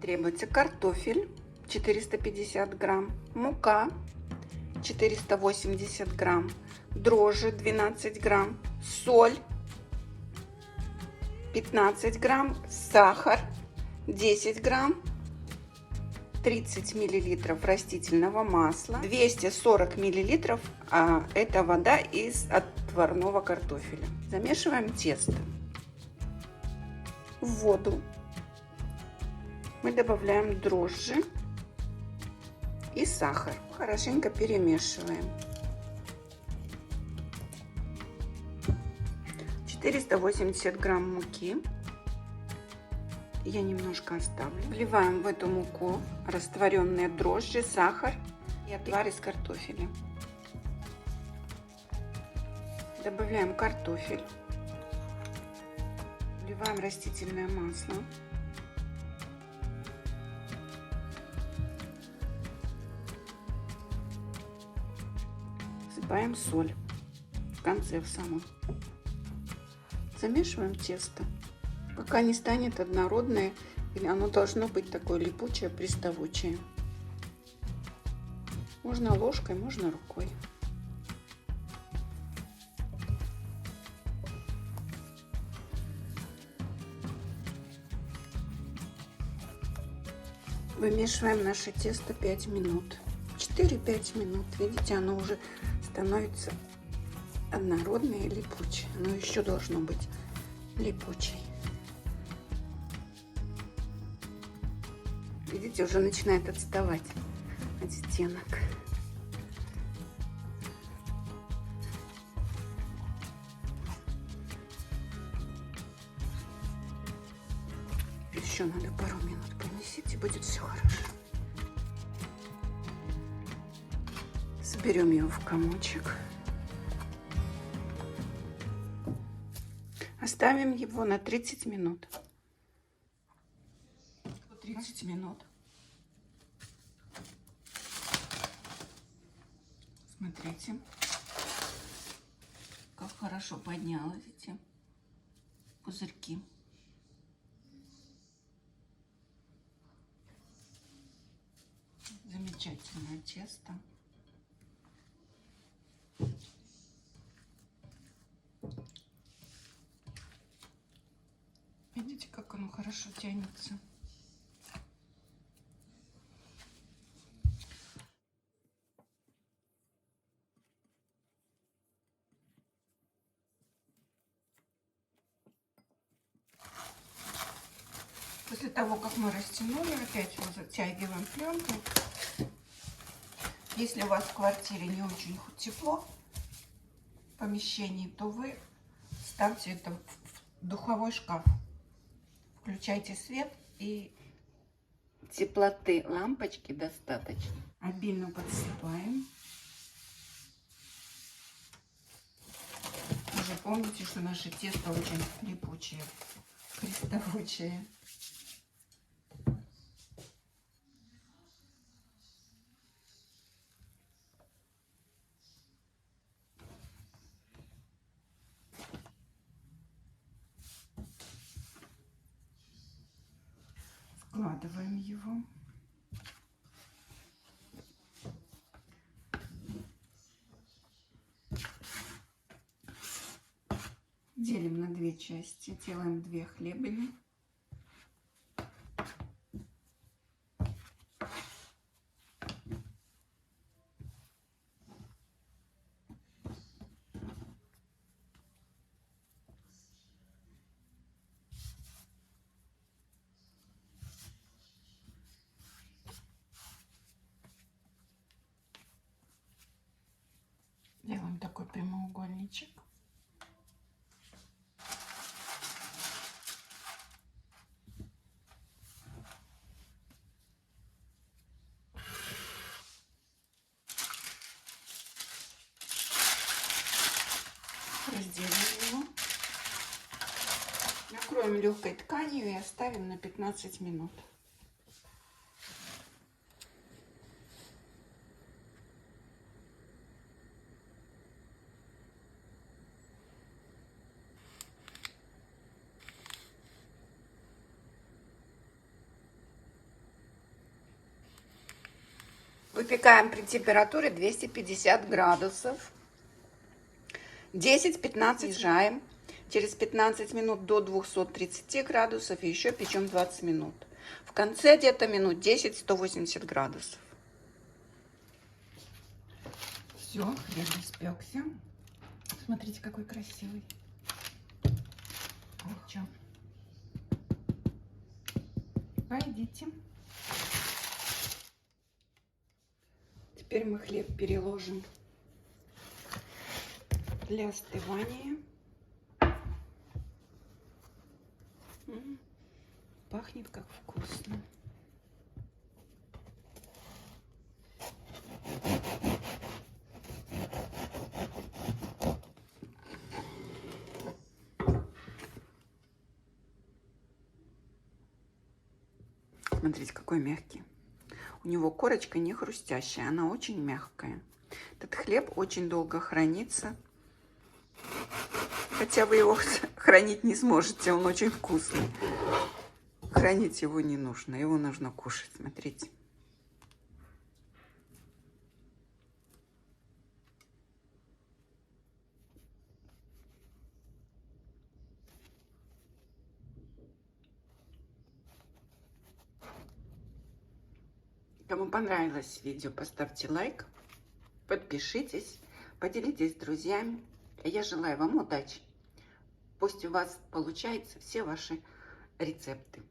Требуется картофель 450 грамм, мука 480 грамм, дрожжи 12 грамм, соль 15 грамм, сахар 10 грамм, 30 миллилитров растительного масла, 240 миллилитров а, это вода из отварного картофеля. Замешиваем тесто в воду. Мы добавляем дрожжи и сахар. Хорошенько перемешиваем. 480 грамм муки. Я немножко оставлю. Вливаем в эту муку растворенные дрожжи, сахар и отвар из картофеля. Добавляем картофель. Вливаем растительное масло. Всыпаем соль в конце в самом. Замешиваем тесто, пока не станет однородное, или оно должно быть такое липучее, приставучее. Можно ложкой, можно рукой. Вымешиваем наше тесто 5 минут. 4-5 минут. Видите, оно уже становится однородное и липучее. Но еще должно быть липучей. Видите, уже начинает отставать оттенок. Еще надо пару минут понесите, будет все хорошо. Соберем его в комочек. Оставим его на 30 минут. 30 минут. Смотрите, как хорошо поднялось эти пузырьки. Замечательное тесто. Видите, как оно хорошо тянется. После того, как мы растянули, опять вот затягиваем пленку. Если у вас в квартире не очень тепло в помещении, то вы ставьте это в духовой шкаф. Включайте свет и теплоты лампочки достаточно. Обильно подсыпаем. Уже помните, что наше тесто очень липучее, приставучее. Складываем его. Делим на две части, делаем две хлебины. Делаем такой прямоугольничек. Разделим. Накроем легкой тканью и оставим на 15 минут. Выпекаем при температуре 250 градусов. 10-15 снижаем. Через 15 минут до 230 градусов и еще печем 20 минут. В конце где-то минут 10-180 градусов. Все, хлеб испекся. Смотрите, какой красивый. Вот что. Пойдите. Теперь мы хлеб переложим для остывания. Пахнет как вкусно. Смотрите, какой мягкий. У него корочка не хрустящая, она очень мягкая. Этот хлеб очень долго хранится. Хотя вы его хранить не сможете, он очень вкусный. Хранить его не нужно, его нужно кушать, смотрите. Кому понравилось видео, поставьте лайк, подпишитесь, поделитесь с друзьями. Я желаю вам удачи. Пусть у вас получаются все ваши рецепты.